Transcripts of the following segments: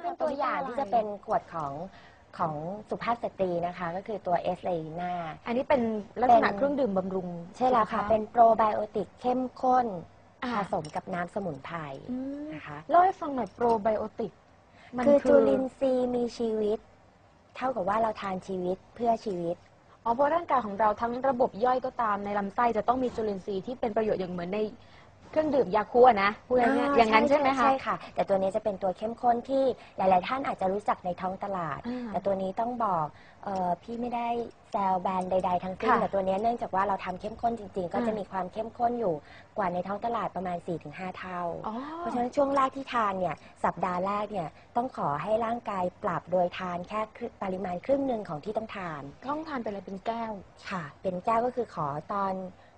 นี่เป็นตัวอย่างที่จะเป็นขวดของของสุภาพสตรีนะคะ ก็คือตัวเอสเลนาอันนี้เป็นลักษณะเป็นเครื่องดื่มบำรุง ใช่แล้วค่ะสุขภาพเป็นโปรไบโอติกเข้มข้นอ่าผสมกับน้ำสมุนไพรอืมนะคะเล่าให้ฟังหน่อยโปรไบโอติกมันคือจุลินทรีย์มีชีวิต เท่ากับว่าเราทานชีวิตเพื่อชีวิตอ๋อเพราะร่างกายของเราทั้งระบบย่อยก็ตามในลำไส้จะต้องมีจุลินทรีย์ที่เป็นประโยชน์อย่างเหมือนใน เครื่องดื่มยาคูอะนะพูดง่ายๆอย่างนั้นใช่ไหมคะ ใช่ค่ะ แต่ตัวนี้จะเป็นตัวเข้มข้นที่หลาย ๆ ท่านอาจจะรู้จักในท้องตลาด อ่าแต่ตัวนี้ต้องบอกเออพี่ไม่ได้แซวแบรนด์ใด ๆ ทั้งสิ้นค่ะแต่ตัวนี้เนื่องจากว่าเราทำเข้มข้นจริง ๆ ก็อ่าจะมีความเข้มข้นอยู่กว่าในท้องตลาดประมาณ 4-5 เท่า อ๋อ เพราะฉะนั้นช่วงแรกที่ทานเนี่ยสัปดาห์แรกเนี่ยต้องขอให้ร่างกายปรับโดยทานแค่ครึ่งปริมาณครึ่งหนึ่งของที่ต้องทาน ต้องทานเป็นอะไรเป็นแก้ว ค่ะ เป็นแก้วก็คือขอตอน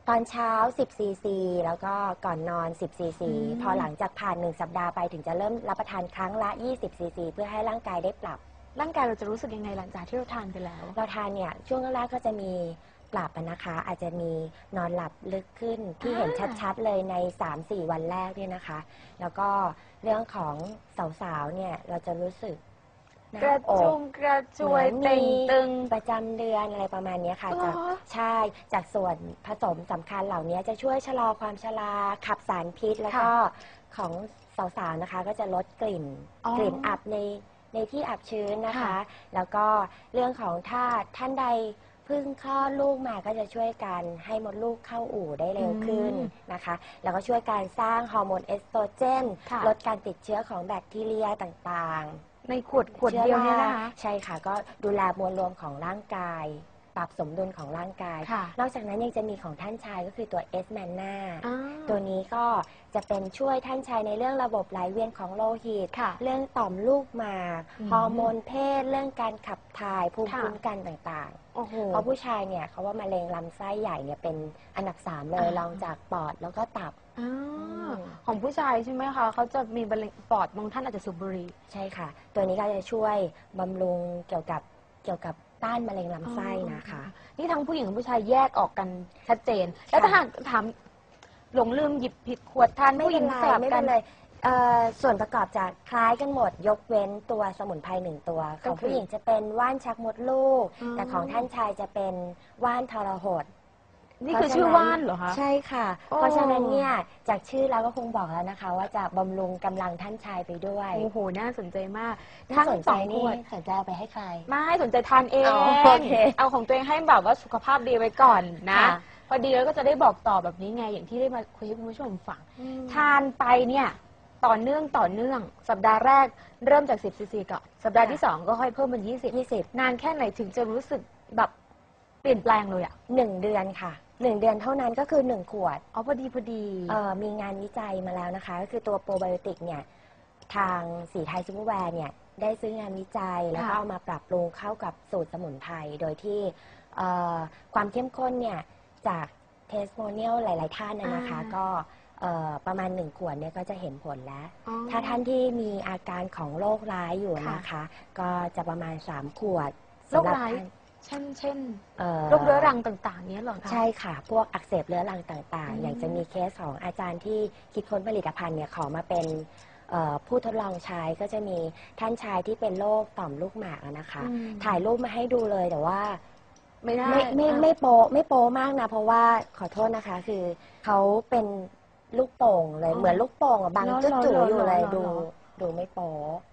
ตอนเช้า 10 ซีซี แล้วก็ก่อนนอน 10 ซีซีอืมพอหลังจากผ่าน 1 สัปดาห์ไปถึงจะเริ่มรับประทานครั้งละ 20 ซีซี เพื่อให้ร่างกายได้ปรับ ร่างกายเราจะรู้สึกยังไงหลังจากที่เราทานไปแล้ว เราทานเนี่ย ช่วงแรกๆก็จะมีปรับอะนะคะ อาจจะมีนอนหลับลึกขึ้นที่เห็นอ่าชัดๆเลยใน 3-4 วันแรกเนี่ยนะคะ แล้วก็เรื่องของสาวๆเนี่ยเราจะรู้สึกหน้า กระอจุกมกระจวยเหมือนมีเต่งตึง ประจำเดือนอะไรประมาณเนี้ยค่ะเหรอจากใช่จากส่วนผสมสำคัญเหล่านี้จะช่วยชะลอความชราขับสารพิษแล้วก็ของสาวๆนะคะ ก็จะลดกลิ่นอ๋อกลิ่นอับในในที่อับชื้นนะคะค่ะแล้วก็เรื่องของถ้าท่านใดเพิ่งคลอดลูกมาก็จะช่วยกันให้มดลูกเข้าอู่ได้เร็วขึ้นนะคะ แล้วก็ช่วยการสร้างฮอร์โมนเอสโตรเจนค่ะลดการติดเชื้อของแบคทีเรียต่างๆ ในขวดขวดเดียวเนี่ยนะคะ ใช่ค่ะ ก็ดูแลมวลรวมของร่างกาย ปรับสมดุลของร่างกาย ค่ะนอกจากนั้นยังจะมีของท่านชายก็คือตัวเอสแมนนาอ่าตัวนี้ก็จะเป็นช่วยท่านชายในเรื่องระบบไหลเวียนของโลหิต ค่ะเรื่องต่อมลูกหมากอืมฮอร์โมนเพศ เรื่องการขับถ่ายภูมิค่ะ คุ้มกันต่างโอ้โหๆเพราะผู้ชายเนี่ยเขาว่ามะเร็งลำไส้ใหญ่เนี่ยเป็นอันดับสามเลยอ่ารองจากปอดแล้วก็ตับอ่าอืม ของผู้ชายใช่ไหมคะเขาจะมีมะเร็งปอดบางท่านอาจจะสูบบุหรี่ ใช่ค่ะ ตัวนี้ก็จะช่วยบำรุงเกี่ยวกับเกี่ยวกับต้านมะเร็งลำไส้นะคะ นี่ทั้งผู้หญิงกับผู้ชายแยกออกกันชัดเจน แล้วถ้าหากถามหลงลืมหยิบผิดขวดทานไม่ผู้หเป็ญินงไรสลับไม่กัเป็นนเลยเอ่อส่วนประกอบจะคล้ายกันหมด ยกเว้นตัวสมุนไพรหนึ่งตัวก็ของคือผู้หญิงจะเป็นว่านชักมดลูกอ๋อแต่ของท่านชายจะเป็นว่านทรหด นี่คือชื่อว่านเหรอคะ ใช่ค่ะ โอ้ เพราะฉะนั้นเนี่ยจากชื่อแล้วก็คงบอกแล้วนะคะ ว่าจะบำรุงกำลังท่านชายไปด้วยโอ้โห น่าสนใจมากถ้าทั้งสนสใจองขนี่วดสนใจเอาไปให้ใคร ไม่สนใจทานเอง อ๋อโอเคเอาของตัวเองให้แบบว่าสุขภาพดีไว้ก่อนนะ ค่ะ พอดีแล้วก็จะได้บอกต่อแบบนี้ไง อย่างที่ได้มาคุยให้คุณผู้ชมฟัง ทานไปเนี่ยต่อเนื่องต่อเนื่อง สัปดาห์แรกเริ่มจาก 10ซีซีก่อน สัปดาห์ที่ 2 ก็ค่อยเพิ่มเป็น20ยี่สิบนานแค่ไหนถึงจะรู้สึกแบบเปลี่ยนแปลงเลยอะ หนึ่งเดือนค่ะ หนึ่งเดือนเท่านั้นก็คือหนึ่งขวดอ๋อพอดีพอดี เอ่อมีงานวิจัยมาแล้วนะคะ ก็คือตัวโปรไบโอติกเนี่ยทางสีไทยซูเปอร์แวร์เนี่ยได้ซื้องานวิจัยแล้วก็ค่ะ เอามาปรับปรุงเข้ากับสูตรสมุนไพรโดยที่เอ่อความเข้มข้นเนี่ยจากเทสโมเนียลหลาย ๆ ท่านนะนะคะอ่า ก็เอ่อประมาณ1ขวดเนี่ยก็จะเห็นผลแล้ว อ๋อ ถ้าท่านที่มีอาการของโรคร้ายอยู่ค่ะนะคะ ก็จะประมาณ 3 ขวดโรคสำหบร้าย ท่าน เช่นเช่นเอ่อ โรคเรื้อรังต่างๆเนี้ยเหรอคะ ใช่ค่ะ พวกอักเสบเรื้อรังต่างอืมๆอย่างจะมีเคสของอาจารย์ที่คิดค้นผลิตภัณฑ์เนี่ยขอมาเป็นเอ่อผู้ทดลองใช้ก็จะมีท่านชายที่เป็นโรคต่อมลูกหมากอะนะคะ อืมถ่ายรูปมาให้ดูเลยแต่ว่าไม่ได้ไม่ไม่อะ ไม่โปไม่โปมากนะ เพราะว่าขอโทษนะคะ คือเขาเป็นลูกโป่งเลย อ๋อเหมือนลูกโป่งอะบางเหรอจุดจู่เหรออยู่เลยเหรอดูเหรอ ดูไม่โป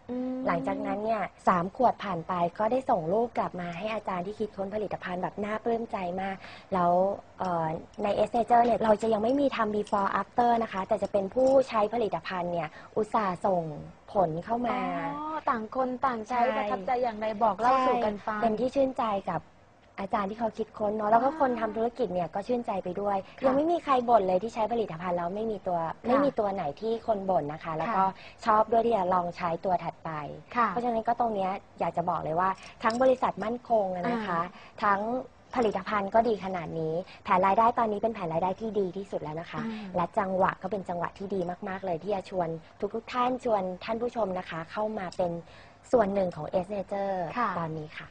อืมหลังจากนั้นเนี่ยสามขวดผ่านไปก็ได้ส่งรูปกลับมาให้อาจารย์ที่คิดค้นผลิตภัณฑ์แบบน่าปลื้มใจมาก แล้วเอ่อใน s อ a เนี่ยเราจะยังไม่มีทำ before after นะคะ แต่จะเป็นผู้ใช้ผลิตภัณฑ์เนี่ยอุตส่าห์ส่งผลเข้ามาอ๋อต่างคนต่างใช้ใช่ประทับใจอย่างไรบอกเล่าสู่กันฟังเป็นที่ชื่นใจกับ อาจารย์ที่เขาคิดค้นเนาะแล้วก็อ่าคนทำธุรกิจเนี่ยก็ชื่นใจไปด้วย ค่ะยังไม่มีใครบ่นเลยที่ใช้ผลิตภัณฑ์แล้วไม่มีตัวไม่มีตัวไหนที่คนบ่นนะคะ แล้วก็ค่ะชอบด้วยที่จะลองใช้ตัวถัดไป ค่ะ เพราะฉะนั้นก็ตรงเนี้ยอยากจะบอกเลยว่า ทั้งบริษัทมั่นคงอะนะคะ ทั้งผลิตภัณฑ์ก็ดีขนาดนี้ แผนรายได้ตอนนี้เป็นแผนรายได้ที่ดีที่สุดแล้วนะคะอ่าและจังหวะก็เป็นจังหวะที่ดีมากๆเลยที่จะชวนทุกๆท่านชวนท่านผู้ชมนะคะ เข้ามาเป็นส่วนหนึ่งของ S Nature ค่ะ ตอนนี้ค่ะ